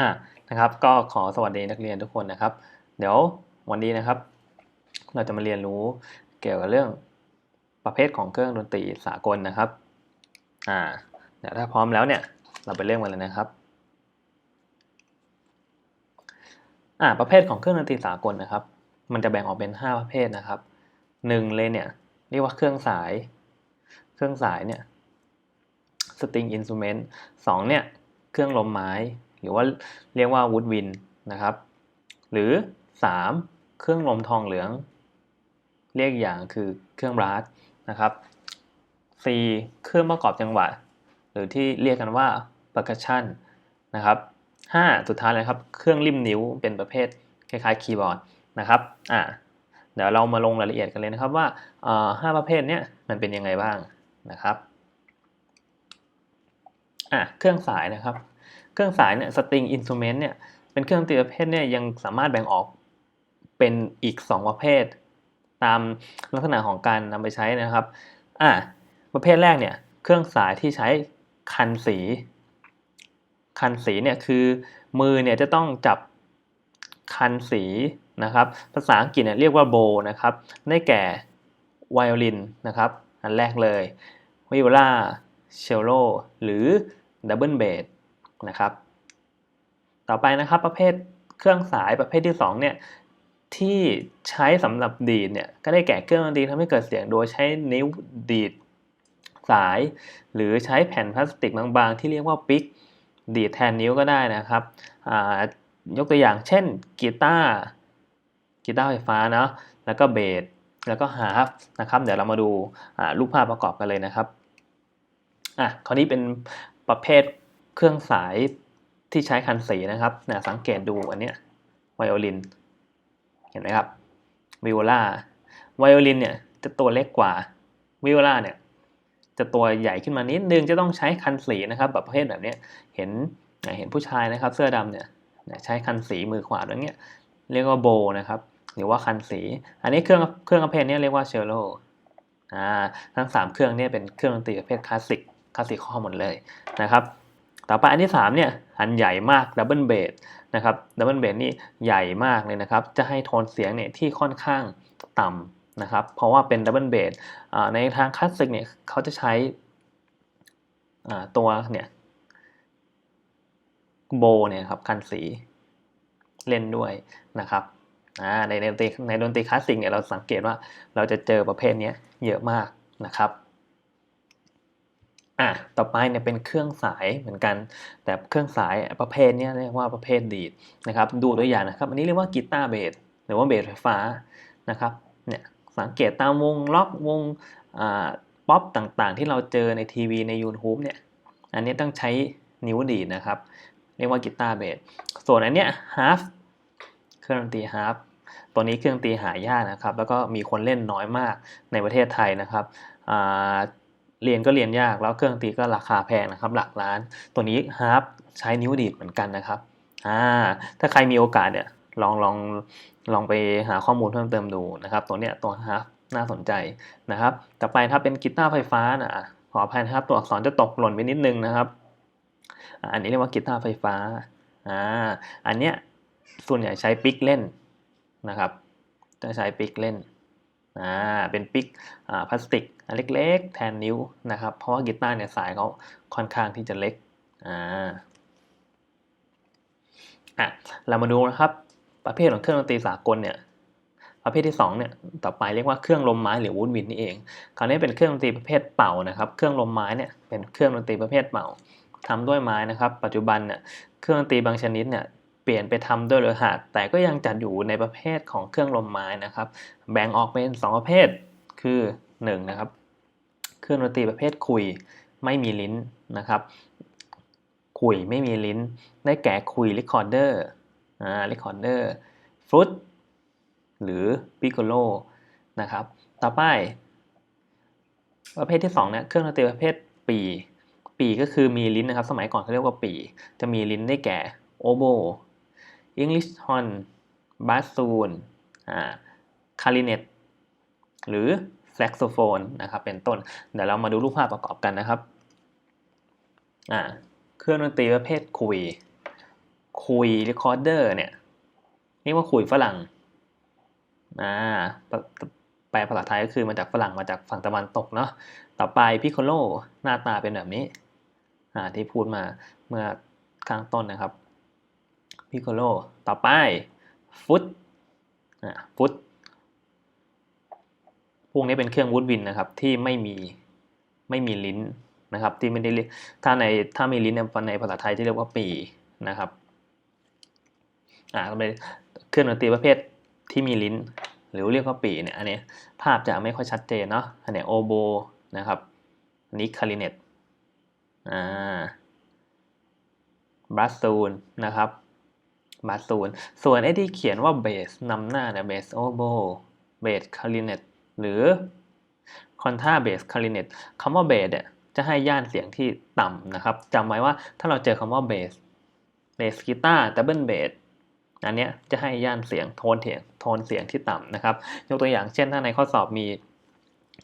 อะนะครับ ก็ขอสวัสดีนักเรียนทุกคนนะครับ เดี๋ยววันนี้นะครับ เราจะมาเรียนรู้เกี่ยวกับเรื่องประเภทของเครื่องดนตรีสากลนะครับอ่าเดี๋ยวถ้าพร้อมแล้วเนี่ยเราไปเริ่มกันเลยนะครับอ่าประเภทของเครื่องดนตรีสากลนะครับ มันจะแบ่งออกเป็น 5 ประเภทนะครับหนึ่งเลยเนี่ยเรียกว่าเครื่องสาย เครื่องสายเนี่ย string instrument สองเนี่ยเครื่องลมไม้ รือว่าเรียกว่า woodwind นะครับ หรือ 3. เครื่องลมทองเหลือง เรียกอย่างคือเครื่องบลัสนะครับ 4. เครื่องประกอบจังหวะ หรือที่เรียกกันว่า percussion นะครับ 5. สุดท้ายเลยครับ เครื่องริมนิ้วเป็นประเภทคล้ายๆคีย์บอร์ดนะครับอ่าเดี๋ยวเรามาลงรายละเอียดกันเลยนะครับว่าห้าประเภทเนี้ยมันเป็นยังไงบ้างนะครับอะเครื่องสายนะครับ เครื่องสายเนี่ย string instrument เนี่ยเป็นเครื่องดนตรีประเภทเนี่ยยังสามารถแบ่งออกเป็นอีก 2 ประเภท ตามลักษณะของการนำไปใช้นะครับอะประเภทแรกเนี่ยเครื่องสายที่ใช้คันสี คันสีเนี่ยคือมือเนี่ยจะต้องจับคันสีนะครับภาษาอังกฤษเนี่ยเรียกว่าโบนะครับได้แก่ไวโอลินนะครับอันแรกเลยวิโอลาเชลโลหรือดับเบิลเบส นะครับ ต่อไปนะครับประเภทเครื่องสายประเภทที่2เนี่ยที่ใช้สำหรับดีดเนี่ยก็ได้แก่เครื่องดนตรีทำให้เกิดเสียงโดยใช้นิ้วดีดสาย หรือใช้แผ่นพลาสติกบางๆ ที่เรียกว่าปิกดีดแทนนิ้วก็ได้นะครับยกตัวอย่างเช่นกีตาร์กีตาร์ไฟฟ้าเนาะแล้วก็เบสแล้วก็ฮาร์ฟนะครับ เดี๋ยวเรามาดูรูปภาพประกอบกันเลยนะครับอะคราวนี้เป็นประเภท เครื่องสายที่ใช้คันสีนะครับนะสังเกตดูอันเนี้ยไวโอลิน เห็นไหมครับวิโอลาไวโอลินเนี่ยจะตัวเล็กกว่าวิโอลาเนี่ยจะตัวใหญ่ขึ้นมานิดนึงจะต้องใช้คันสีนะครับแบบประเภทแบบนี้เห็นเห็นผู้ชายนะครับ เสื้อดำเนี่ยใช้คันสีมือขวาแบบนี้เรียกว่าโบนะครับหรือว่าคันสี อันนี้เครื่องเครื่องประเภทนี้เรียกว่าเชลโลอ่าทั้ง 3 เครื่องนี้เป็นเครื่องดนตรีประเภทคลาสสิกคลาสสิกข้อหมดเลยนะครับ ต่อไปอันที่3เนี่ยอันใหญ่มากดับเบิลเบสนะครับดับเบิลเบสนี่ใหญ่มากเลยนะครับ จะให้โทนเสียงเนี่ยที่ค่อนข้างต่ำนะครับ เพราะว่าเป็นดับเบิลเบสในทางคลาสสิกเนี่ยเขาจะใช้ตัวเนี่ยโบเนี่ยครับคันสีเล่นด้วยนะครับในดนตรีในดนตรีคลาสสิกเนี่ยเราสังเกตว่าเราจะเจอประเภทนี้เยอะมากนะครับ อะต่อไปเนี่ยเป็นเครื่องสายเหมือนกัน แต่เครื่องสายประเภทนี้เรียกว่าประเภทดีดนะครับ ดูตัวอย่างนะครับ อันนี้เรียกว่ากีตาร์เบสหรือว่าเบสไฟฟ้านะครับเนี่ยสังเกตตามวงล็อกวงป๊อปต่างๆ ที่เราเจอในทีวีใน YouTube เนี่ยอันนี้ต้องใช้นิ้วดีดนะครับ เรียกว่ากีตาร์เบสส่วนอันเนี้ยฮาร์ฟเครื่องดนตรีฮาร์ฟตัวนี้เครื่องดนตรีหายากนะครับ แล้วก็มีคนเล่นน้อยมากในประเทศไทยนะครับ เรียนก็เรียนยากแล้วเครื่องดนตรีก็ราคาแพงนะครับ หลักล้าน ตัวนี้ฮาร์ปใช้นิ้วดีดเหมือนกันนะครับอ่าถ้าใครมีโอกาสเนี่ยลองลองลองไปหาข้อมูลเพิ่มเติมดูนะครับ ตัวเนี้ยตัวฮาร์ปน่าสนใจนะครับ ต่อไปถ้าเป็นกีตาร์ไฟฟ้านะขออภัยนะครับ ตัวอักษรจะตกหล่นไปนิดนึงนะครับอันนี้เรียกว่ากีตาร์ไฟฟ้าอ่าอันเนี้ยส่วนใหญ่ใช้ปิกเล่นนะครับจะใช้ปิกเล่น อ่าเป็นปิกอ่าพลาสติกเล็กๆ แทนนิ้วนะครับ เพราะว่ากีตาร์เนี่ยสายเขาค่อนข้างที่จะเล็กอ่าอะเรามาดูนะครับ ประเภทของเครื่องดนตรีสากลเนี่ยประเภทที่2เนี่ยต่อไปเรียกว่าเครื่องลมไม้หรือวูดวินนี่เอง คราวนี้เป็นเครื่องดนตรีประเภทเป่านะครับ เครื่องลมไม้เนี่ยเป็นเครื่องดนตรีประเภทเป่าทำด้วยไม้นะครับ ปัจจุบันเนี่ยเครื่องดนตรีบางชนิดเนี่ย เปลี่ยนไปทำด้วยโลหะแต่ก็ยังจัดอยู่ในประเภทของเครื่องลมไม้นะครับ แบ่งออกเป็น 2 ประเภทคือ1นะครับเครื่องดนตรีประเภทคุยไม่มีลิ้นนะครับ คุยไม่มีลิ้น ได้แก่คุยรีคอร์เดอร์อ่ารีคอร์เดอร์ฟลุตหรือปิโคโลนะครับ ต่อไป ประเภทที่2เนี่ยเครื่องดนตรีประเภทปีปีก็คือมีลิ้นนะครับ สมัยก่อนเขาเรียกว่าปี จะมีลิ้นได้แก่โอโบ อิงลิชฮอนบาสูนอ่าคาริเนตหรือแซกโซโฟนนะครับเป็นต้น เดี๋ยวเรามาดูรูปภาพประกอบกันนะครับอ่าเครื่องดนตรีประเภทคุย คุย recorder เนี่ยเรียกว่าคุยฝรั่งอ่าแปลภาษาไทยก็คือมาจากฝรั่งมาจากฝั่งตะวันตกเนาะต่อไป piccolo หน้าตาเป็นแบบนี้อ่าที่พูดมาเมื่อข้างต้นนะครับ piccolo ต่อไป foot อ่า foot พวกนี้เป็นเครื่องวูดวินนะครับ ที่ไม่มีไม่มีลิ้นนะครับ ที่ไม่ได้เรียกถ้าในถ้ามีลิ้นในภาษาไทยจะเรียกว่าปีนะครับอ่าเป็นเครื่องดนตรีประเภทที่มีลิ้น หรือเรียกว่าปีเนี่ยอันนี้ภาพจะไม่ค่อยชัดเจนเนาะอันนี้โอโบนะครับนนี้คาริเนตอ่าบรัสซูนนะครับ บรัสซูนส่วนไอ้ที่เขียนว่าเบสนำหน้าเนี่ยเบสโอโบเบสคาริเนตหรือคอนท่าเบสคาริเนตคำว่าเบสเนี่ยจะให้ย่านเสียงที่ต่ำนะครับจำไว้ว่าถ้าเราเจอคำว่าเบสเบสกีตาร์ดับเบิลเบสอันเนี้ยจะให้ย่านเสียงโทนเสียงโทนเสียงที่ต่ำนะครับ ยกตัวอย่างเช่นถ้าในข้อสอบมี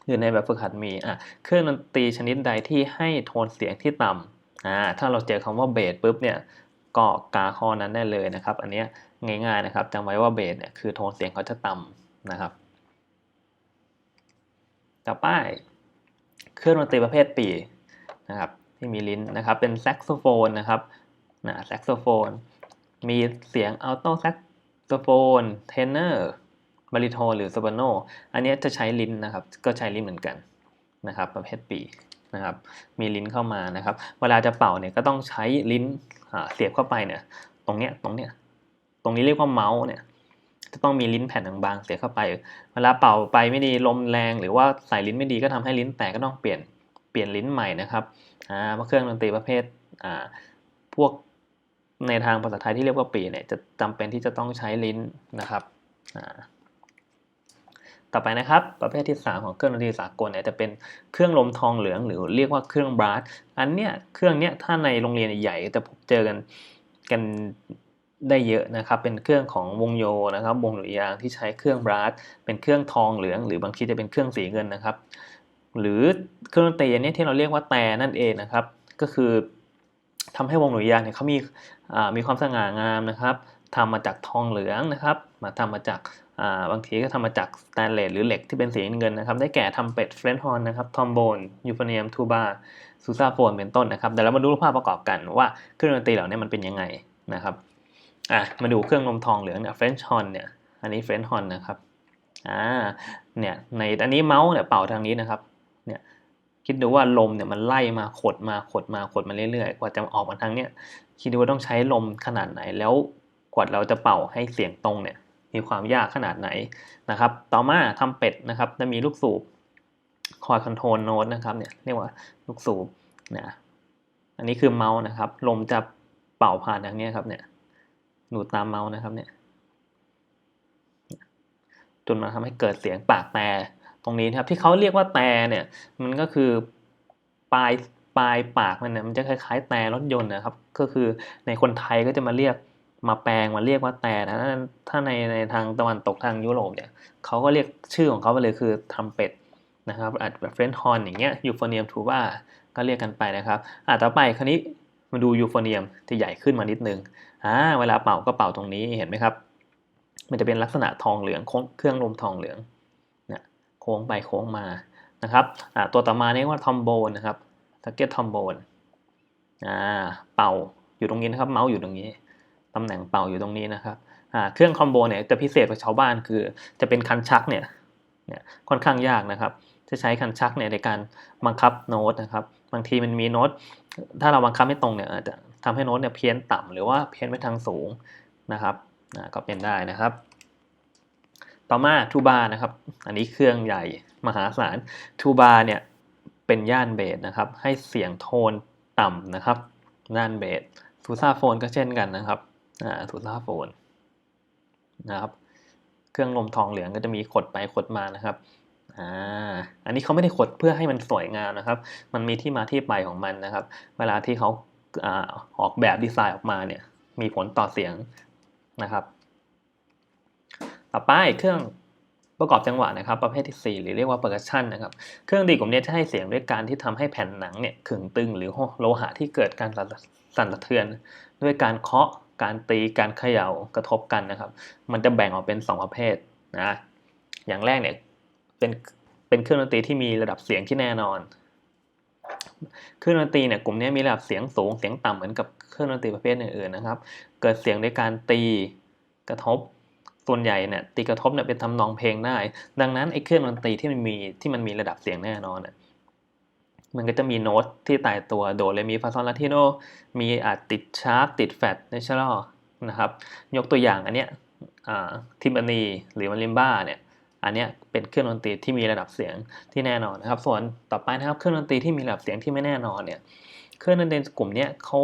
หรือในแบบฝึกหัดมีอะเครื่องดนตรีชนิดใดที่ให้โทนเสียงที่ต่ำอ่าถ้าเราเจอคำว่าเบสปุ๊บเนี่ย ก็กาข้อนั้นได้เลยนะครับ อันนี้ง่ายๆนะครับจำไว้ว่าเบสเนี่ยคือโทนเสียงเขาจะต่ำนะครับ ต่อไปเครื่องดนตรีประเภทปีนะครับที่มีลิ้นนะครับเป็นแซกโซโฟนนะครับนะแซกโซโฟน มีเสียงอัลโตแซกโซโฟนเทนเนอร์บาริโทนหรือโซปราโนอันนี้จะใช้ลิ้นนะครับ ก็ใช้ลิ้นเหมือนกันนะครับ ประเภทปี นะครับมีลิ้นเข้ามานะครับ เวลาจะเป่าเนี่ยก็ต้องใช้ลิ้นเสียบเข้าไปเนี่ยตรงเนี้ยตรงเนี้ยตรงนี้เรียกว่าเมาส์เนี่ยจะต้องมีลิ้นแผ่นบางๆเสียบเข้าไป เวลาเป่าไปไม่ดีลมแรง หรือว่าใส่ลิ้นไม่ดีก็ทำให้ลิ้นแตกก็ต้องเปลี่ยนเปลี่ยนลิ้นใหม่นะครับอ่าเครื่องดนตรีประเภทอ่าพวกในทางภาษาไทยที่เรียกว่าปีเนี่ยจะจำเป็นที่จะต้องใช้ลิ้นนะครับอ่า ต่อไปนะครับ ประเภทที่ 3 ของเครื่องดนตรีสากลเนี่ยจะเป็นเครื่องลมทองเหลือง หรือเรียกว่าเครื่องบรัสอันเนี้ยเครื่องเนี้ยถ้าในโรงเรียนใหญ่จะพบเจอกันกันได้เยอะนะครับ เป็นเครื่องของวงโยนะครับ วงหรือยางที่ใช้เครื่องบรัสเป็นเครื่องทองเหลือง หรือบางทีจะเป็นเครื่องสีเงินนะครับ หรือเครื่องดนตรีอันนี้ที่เราเรียกว่าแต่นั่นเองนะครับ ก็คือทำให้วงหรือยางเนี่ยเขามีมีความสง่างามนะครับทำมาจากทองเหลืองนะครับ มาทำมาจาก บางทีก็ทำมาจากสแตนเลสหรือเหล็กที่เป็นสีเงินนะครับ ได้แก่ทำเป็ดเฟรนช์ฮอนนะครับ ทอมโบน ยูฟเนียม ทูบาซูซาโฟน เป็นต้นนะครับ เดี๋ยวเรามาดูรูปภาพประกอบกันว่าเครื่องดนตรีเหล่านี้มันเป็นยังไงนะครับ อะ มาดูเครื่องนมทองเหลืองเนี่ยเฟรนช์ฮอนเนี่ย อันนี้เฟรนช์ฮอนนะครับ อ่า เนี่ย ในอันนี้เมาส์เนี่ยเป่าทางนี้นะครับ เนี่ย คิดดูว่าลมเนี่ยมันไล่มาขดมาขดมาขดมาเรื่อยๆ กว่าจะออกมาทางเนี้ย คิดดูว่าต้องใช้ลมขนาดไหน แล้วกว่าเราจะเป่าให้เสียงตรงเนี่ย มีความยากขนาดไหนนะครับ ต่อมาทำเป็ดนะครับ จะมีลูกสูบคอยคอนโทรลโน้ตนะครับเนี่ยเรียกว่าลูกสูบนะอันนี้คือเมาส์นะครับ ลมจะเป่าผ่านทางนี้ครับเนี่ยดูตามเมาส์นะครับเนี่ยจนมาทำให้เกิดเสียงปากแต่ตรงนี้นะครับ ที่เขาเรียกว่าแต่เนี่ยมันก็คือปลายปลายปากมันเนี่ยมันจะคล้ายๆแต่รถยนต์นะครับ ก็คือในคนไทยก็จะมาเรียก มาแปลงมาเรียกว่าแต่นะถ้าในในทางตะวันตกทางยุโรปเนี่ยเขาก็เรียกชื่อของเขาไปเลยคือทำเป็ดนะครับอาจแบบเฟรนช์ฮอนอย่างเงี้ยยูโฟเนียมทูบาก็เรียกกันไปนะครับอ่าต่อไปคราวนี้มาดูยูโฟเนียมที่ใหญ่ขึ้นมานิดนึงอ่าเวลาเป่าก็เป่าตรงนี้เห็นไหมครับ มันจะเป็นลักษณะทองเหลืองเครื่องลมทองเหลืองเนี่ยโค้งไปโค้งมานะครับอ่าตัวต่อมาเรียกว่าทอมโบนนะครับสเก็ตทอมโบนอ่าเป่าอยู่ตรงนี้นะครับเมาส์อยู่ตรงนี้ ตำแหน่งเป่าอยู่ตรงนี้นะครับเครื่องคอมโบเนี่ยจะพิเศษกว่าชาวบ้านคือจะเป็นคันชักเนี่ยเนี่ยค่อนข้างยากนะครับ จะใช้คันชักเนี่ยในการบังคับโน้ตนะครับ บางทีมันมีโน้ต ถ้าเราบังคับไม่ตรงเนี่ยอาจจะทำให้โน้ตเนี่ยเพี้ยนต่ำหรือว่าเพี้ยนไปทางสูงนะครับก็เป็นได้นะครับ ต่อมาทูบานะครับ อันนี้เครื่องใหญ่มหาศาลทูบาเนี่ยเป็นย่านเบสนะครับ ให้เสียงโทนต่ำนะครับย่านเบสซูซาโฟนก็เช่นกันนะครับ ทูซาโฟนนะครับ เครื่องลมทองเหลืองก็จะมีขดไปขดมานะครับอ่าอันนี้เขาไม่ได้ขดเพื่อให้มันสวยงามนะครับ มันมีที่มาที่ไปของมันนะครับ เวลาที่เขาออกแบบดีไซน์ออกมาเนี่ย มีผลต่อเสียงนะครับ ต่อไปเครื่องประกอบจังหวะนะครับ ประเภทที่ 4 หรือเรียกว่า percussion นะครับ เครื่องดีกลุ่มนี้จะให้เสียงด้วยการที่ทำให้แผ่นหนังเนี่ยขึงตึงหรือโลหะที่เกิดการสั่นสะเทือน ด้วยการเคาะ การตีการเขย่ากระทบกันนะครับ มันจะแบ่งออกเป็นสองประเภทนะอย่างแรกเนี่ยเป็นเป็นเครื่องดนตรีที่มีระดับเสียงที่แน่นอน เครื่องดนตรีเนี่ยกลุ่มนี้มีระดับเสียงสูงเสียงต่ำเหมือนกับเครื่องดนตรีประเภทอื่นๆนะครับ เกิดเสียงด้วยการตีกระทบส่วนใหญ่เนี่ยตีกระทบเนี่ยเป็นทำนองเพลงได้ ดังนั้นไอ้เครื่องดนตรีที่มันมีที่มันมีระดับเสียงแน่นอนเนี่ย มันก็จะมีโน้ตที่ตายตัวโดเรมีฟาซอลลาติโนมีอาจติดชาร์ปติดแฟตเนเชอรัลนะครับ ยกตัวอย่างอันเนี้ยทิมบานีหรือมาริมบ้าเนี่ยอันเนี้ยเป็นเครื่องดนตรีที่มีระดับเสียงที่แน่นอนนะครับ ส่วนต่อไปนะครับเครื่องดนตรีที่มีระดับเสียงที่ไม่แน่นอนเนี่ยเครื่องดนตรีกลุ่มเนี้ยเขา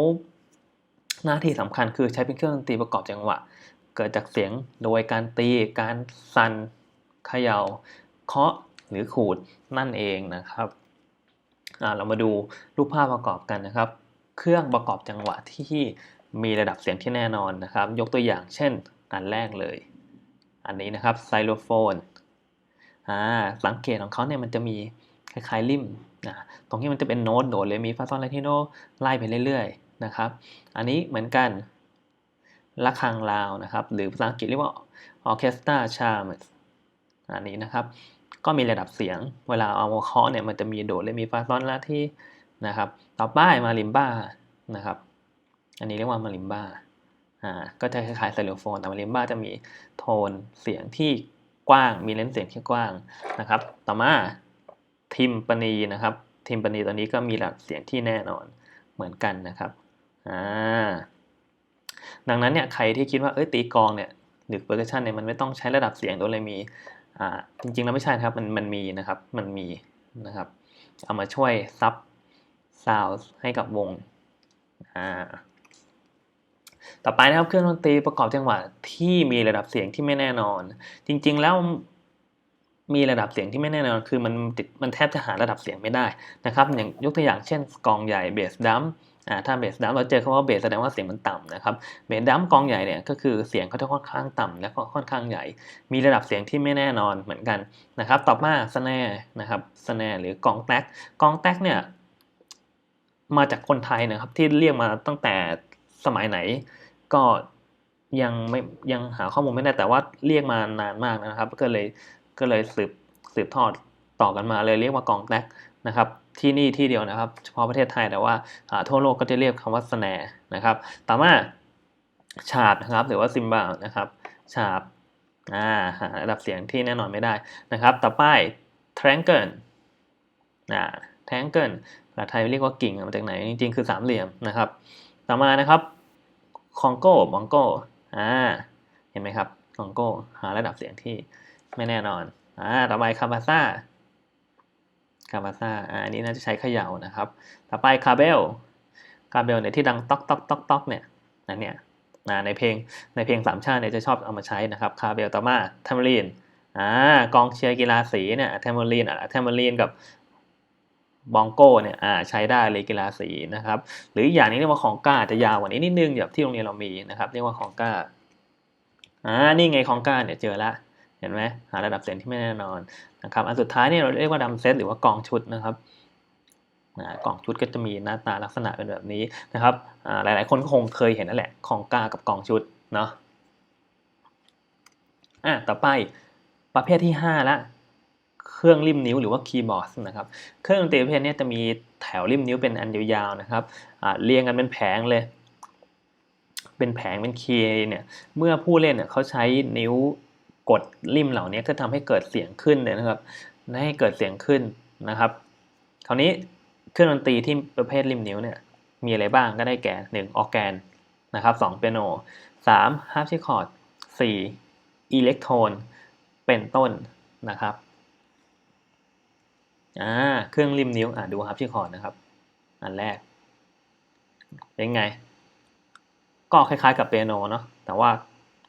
หน้าที่สำคัญคือใช้เป็นเครื่องดนตรีประกอบจังหวะ เกิดจากเสียงโดยการตี การสั่นเขยา่าเคาะหรือขูดนั่นเองนะครับ เรามาดูรูปภาพประกอบกันนะครับ เครื่องประกอบจังหวะที่มีระดับเสียงที่แน่นอนนะครับ ยกตัวอย่างเช่นอันแรกเลย อันนี้นะครับไซโลโฟนสังเกตของเขาเนี่ยมันจะมีคล้ายๆริมนะตรงที่มันจะเป็นโน้ตโดดเลยมีฟาซอนไลทิโนไล่ไปเรื่อยๆนะครับ อันนี้เหมือนกันระฆังลาวนะครับ หรือภาษาอังกฤษเรียกว่าออเคสตราชาร์มอันนี้นะครับ ก็มีระดับเสียง เวลาเอามาเคาะเนี่ยมันจะมีโดดและมีฟาซอนละที่นะครับ ต่อไปมาริมบ้านะครับ อันนี้เรียกว่ามาริมบ้าอ่าก็จะคล้ายๆไซโลโฟนแต่มาริมบ้าจะมีโทนเสียงที่กว้าง มีเลนส์เสียงที่กว้างนะครับ ต่อมาทิมปนีนะครับ ทิมปนีตัวนี้ก็มีระดับเสียงที่แน่นอนเหมือนกันนะครับอ่าดังนั้นเนี่ยใครที่คิดว่าเอ้ยตีกองเนี่ยหรือเปอร์คัชชันเนี่ยมันไม่ต้องใช้ระดับเสียงโดยเลยมี อ่าจริงๆแล้วไม่ใช่ครับมันมันมีนะครับมันมีนะครับ เอามาช่วยซับซาวด์ให้กับวงอ่าต่อไปนะครับเครื่องดนตรีประกอบจังหวะที่มีระดับเสียงที่ไม่แน่นอน จริง ๆ แล้วมีระดับเสียงที่ไม่แน่นอน คือมันติดมันแทบจะหาระดับเสียงไม่ได้นะครับ อย่างยกตัวอย่างเช่นกองใหญ่เบสดัมอ่าถ้าเบสดัมเราเจอคำว่าเบสแสดงว่าเสียงมันต่ำนะครับเบสดัมกองใหญ่เนี่ยก็คือเสียงเขาจะค่อนข้างต่ำและก็ค่อนข้างใหญ่ มีระดับเสียงที่ไม่แน่นอนเหมือนกันนะครับต่อมาสแนร์นะครับสแนร์หรือกองแท็กกองแท็กเนี่ยมาจากคนไทยนะครับที่เรียกมาตั้งแต่สมัยไหน ก็ยังไม่ยังหาข้อมูลไม่ได้แต่ว่าเรียกมานานมากนะครับ ก็เลยก็เลยสืบสืบทอดต่อกันมาเลยเรียกว่ากองแท็กนะครับ ที่นี่ที่เดียวนะครับ เฉพาะประเทศไทยแต่ว่าทั่วโลกก็จะเรียกคำว่าสแนร์นะครับ ต่อมาฉาบนะครับ หรือว่าซิมบาลนะครับฉาบอ่าหาระดับเสียงที่แน่นอนไม่ได้นะครับ ต่อไปแทรงเกิลแทงเกิลภาษาไทยเรียกว่ากิ่งมาจากไหน จริงๆ คือสามเหลี่ยมนะครับ ต่อมานะครับคองโกบองโกอ่าเห็นไหมครับคองโกหาระดับเสียงที่ไม่แน่นอนอ่าต่อไปคาบาซ่า คาบาซ่าอันนี้น่าจะใช้เขย่านะครับ ต่อไปคาเบลคาเบลเนี่ยที่ดังต๊อกต๊อกต๊อกต๊อกเนี่ยนั่นเนี่ยในเพลงในเพลงสามชาติเนี่ยจะชอบเอามาใช้นะครับคาเบลต่อมาเทมเบอรีนอ่ากองเชียร์กีฬาสีเนี่ยเทมเบอรีนอะเทมเบอรีนกับบองโก้เนี่ยอ่าใช้ได้เลยกีฬาสีนะครับ หรืออย่างนี้เรียกว่าของก้าจะยาวกว่านี้นิดนึงแบบที่โรงเรียนเรามีนะครับ เรียกว่าของก้าอ่านี่ไงของก้าเนี่ยเจอละเห็นไหมหาระดับเสียงที่ไม่แน่นอน นะครับอันสุดท้ายเนี่ยเราเรียกว่าดัมเซตหรือว่ากองชุดนะครับกล่องชุดก็จะมีหน้าตาลักษณะเป็นแบบนี้นะครับหลายๆ คนก็คงเคยเห็นนั่นแหละของกากับกล่องชุดเนาะอะต่อไปประเภทที่5ละเครื่องริมนิ้วหรือว่าคีย์บอร์ดนะครับ เครื่องดนตรีประเภทนี้จะมีแถวริมนิ้วเป็นอันยาวๆนะครับเรียงกันเป็นแผงเลย เป็นแผงเป็นคีย์เนี่ยเมื่อผู้เล่นเนี่ยเขาใช้นิ้ว กดริมเหล่านี้ก็ทำให้เกิดเสียงขึ้นเลยนะครับให้เกิดเสียงขึ้นนะครับ คราวนี้เครื่องดนตรีที่ประเภทริมนิ้วเนี่ยมีอะไรบ้างก็ได้แก่ 1. ออแกนนะครับ2เปียโน 3. ฮาร์ปชิคอร์ด 4. อิเล็กโทนเป็นต้นนะครับอ่าเครื่องริมนิ้วอ่าดูฮาร์ปชิคอร์ดนะครับ อันแรกเป็นไง ก็คล้ายๆกับเปียโนเนาะแต่ว่า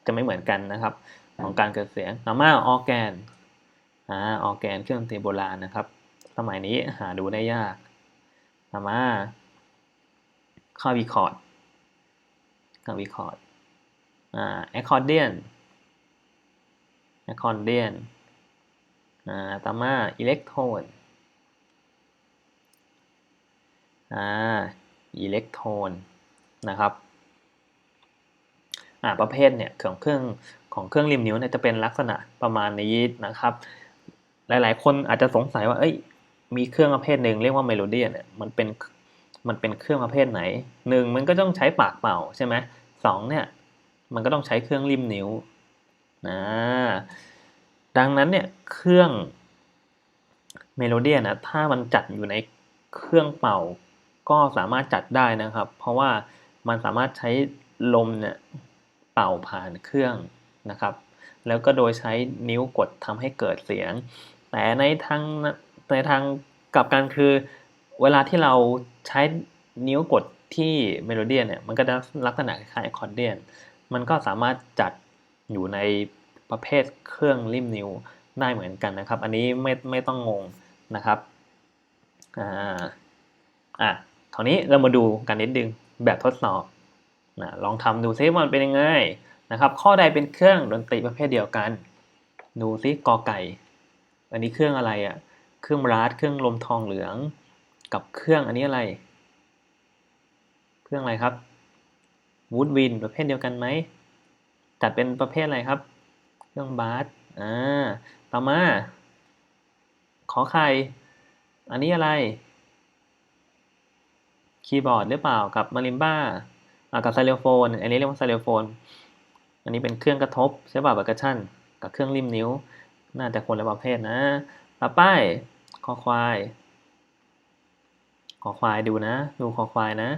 จะไม่เหมือนกันนะครับ ของการเกิดเสียงต่อมาออแกนอ่าออแกนเครื่องดนตรีโบราณนะครับ สมัยนี้หาดูได้ยากต่อมาคาวิคอร์ดคาวิคอร์ดอ่าแอคคอร์เดียนแอคคอร์เดียนอ่าต่อมาอิเล็กโทนอ่าอิเล็กโทนนะครับอ่าประเภทเนี่ยของเครื่อง ของเครื่องริมนิ้วเนี่ยจะเป็นลักษณะประมาณนี้นะครับ หลายๆ คนอาจจะสงสัยว่าเอ้ยมีเครื่องประเภทหนึ่งเรียกว่าเมโลเดียเนี่ยมันเป็นมันเป็นเครื่องประเภทไหนหนึ่งมันก็ต้องใช้ปากเป่าใช่ไหมสองเนี่ยมันก็ต้องใช้เครื่องริมนิ้วนะดังนั้นเนี่ยเครื่องเมโลเดียนะถ้ามันจัดอยู่ในเครื่องเป่าก็สามารถจัดได้นะครับ เพราะว่ามันสามารถใช้ลมเนี่ยเป่าผ่านเครื่อง นะครับ แล้วก็โดยใช้นิ้วกดทำให้เกิดเสียง แต่ในทางในทางกลับกันคือ เวลาที่เราใช้นิ้วกดที่เมโลเดียนเนี่ยมันก็จะลักษณะคล้ายคอร์เดียน มันก็สามารถจัดอยู่ในประเภทเครื่องริมนิ้วได้เหมือนกันนะครับ อันนี้ไม่ไม่ต้องงงนะครับ อ่า อะคราวนี้เรามาดูกันนิดนึงแบบทดสอบนะลองทำดูซิมันเป็นยังไง นะครับ ข้อใดเป็นเครื่องดนตรีประเภทเดียวกัน ดูซิกอไก่ อันนี้เครื่องอะไรอะ่ะ เครื่องบราสเครื่องลมทองเหลือง กับเครื่องอันนี้อะไร เครื่องอะไรครับวูดวินประเภทเดียวกันไหมจัดเป็นประเภทอะไรครับ เครื่องบาสอ่าต่อมา ขอไข่อันนี้อะไร คีย์บอร์ดหรือเปล่ากับมาริมบ้ากับไซเลโฟน อันนี้เรียกว่าไซเลโฟน อันนี้เป็นเครื่องกระทบใช่ป่ะแบบกระชั่นกับเครื่องริมนิ้ว น่าจะคนละประเภทนะต่อไปคอควายคอควายดูนะ ดูคอควายนะ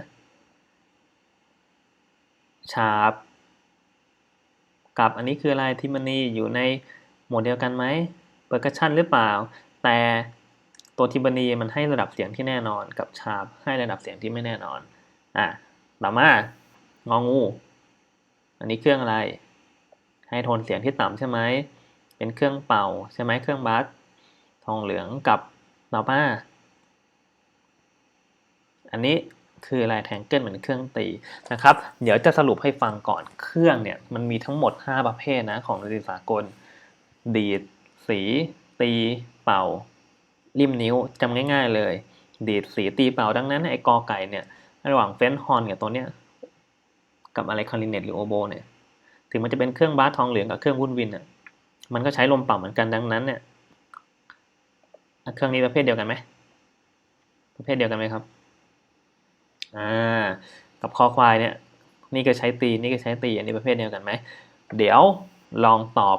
ชาบ กับอันนี้คืออะไรทิมนีอยู่ในหมวดเดียวกันไหมเปอร์คัชชันหรือเปล่า แต่ตัวทิมนีมันให้ระดับเสียงที่แน่นอนกับชาบให้ระดับเสียงที่ไม่แน่นอน อะต่อมางองู อันนี้เครื่องอะไร ให้โทนเสียงที่ต่ำใช่ไหมเป็นเครื่องเป่าใช่ไหมเครื่องบัสทองเหลืองกับต่อมาอันนี้คืออะไรแทงเกิลเหมือนเครื่องตีนะครับ เดี๋ยวจะสรุปให้ฟังก่อนเครื่องเนี่ยมันมีทั้งหมด 5 ประเภทนะของดนตรีสากล ดีด สี ตี เป่า ริมนิ้วจำง่าย ๆเลย ดีดสีตีเป่าดังนั้นไอ้กอไก่เนี่ยระหว่างเฟนฮอนกับตัวเนี้ยกับอะไรคาริเนตหรือโอโบเนี่ย ถึงมันจะเป็นเครื่องบาสทองเหลืองกับเครื่องวุ่นวินอะมันก็ใช้ลมเป่าเหมือนกันดังนั้นเนี่ยเครื่องนี้ประเภทเดียวกันไหมประเภทเดียวกันไหมครับอ่ากับคอควายเนี่ยนี่ก็ใช้ตีนี่ก็ใช้ตีอันนี้ประเภทเดียวกันไหมเดี๋ยวลองตอบ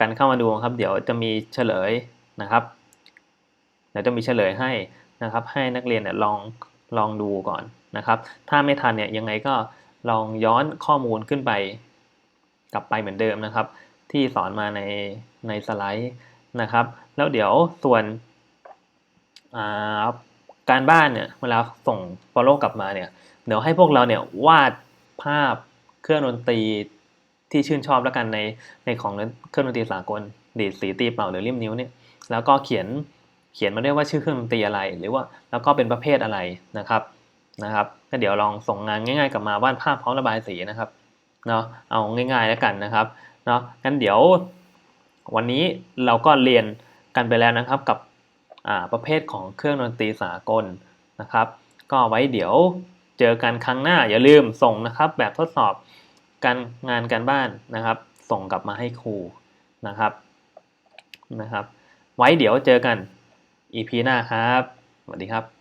กันเข้ามาดูครับ เดี๋ยวจะมีเฉลยนะครับเดี๋ยวจะมีเฉลยให้นะครับ ให้นักเรียนเนี่ยลองลองดูก่อนนะครับ ถ้าไม่ทันเนี่ยยังไงก็ลองย้อนข้อมูลขึ้นไป กลับไปเหมือนเดิมนะครับ ที่สอนมาในในสไลด์นะครับ แล้วเดี๋ยวส่วนการบ้านเนี่ยเวลาส่ง follow กลับมาเนี่ยเดี๋ยวให้พวกเราเนี่ยวาดภาพเครื่องดนตรีที่ชื่นชอบแล้วกันในในของเครื่องดนตรีสากลดีดสีตีเป่าหรือริมนิ้วเนี่ยแล้วก็เขียนเขียนมาด้วยว่าชื่อเครื่องดนตรีอะไร หรือว่าแล้วก็เป็นประเภทอะไรนะครับนะครับก็เดี๋ยวลองส่งงานง่าย ๆ กลับมาวาดภาพพร้อมระบายสีนะครับ เนาะเอาง่ายๆแล้วกันนะครับเนาะงั้นเดี๋ยววันนี้เราก็เรียนกันไปแล้วนะครับกับประเภทของเครื่องดนตรีสากลนะครับ ก็ไว้เดี๋ยวเจอกันครั้งหน้าอย่าลืมส่งนะครับ แบบทดสอบการงานการบ้านนะครับ ส่งกลับมาให้ครูนะครับนะครับ ไว้เดี๋ยวเจอกัน EP หน้าครับสวัสดีครับ